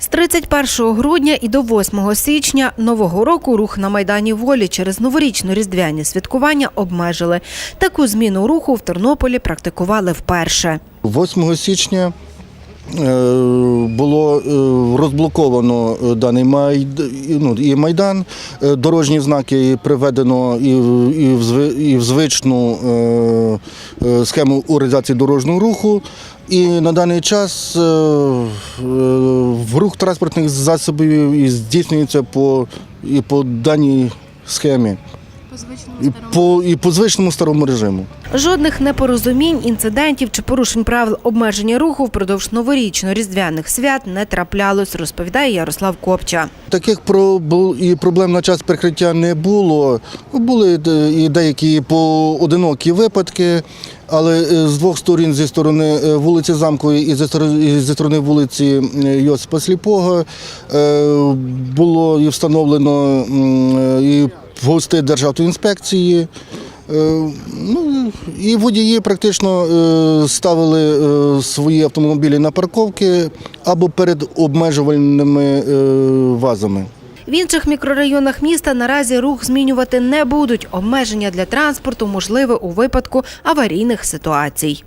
З 31 грудня і до 8 січня нового року рух на Майдані Волі через новорічно-різдвяні святкування обмежили. Таку зміну руху в Тернополі практикували вперше. 8 січня е, було е, розблоковано е, даний ну, майдан. Дорожні знаки приведено і, в- звичну схему організації дорожнього руху. І на даний час в рух транспортних засобів і здійснюється по, і по даній схемі. І по, і по звичному старому режиму. Жодних непорозумінь, інцидентів чи порушень правил обмеження руху впродовж новорічно-різдвяних свят не траплялось, розповідає Ярослав Копча. Таких пробу- і проблем на час прикриття не було. Були і деякі поодинокі випадки, але е, з двох сторін зі сторони е, вулиці Замкової і зі сторони, сторони вулиці е, Йосипа Сліпого е, було і встановлено м, гости Державтоінспекції. Е, Ну, і водії практично е, ставили е, свої автомобілі на парковки або перед обмежувальними вазами. В інших мікрорайонах міста наразі рух змінювати не будуть. Обмеження для транспорту можливе у випадку аварійних ситуацій.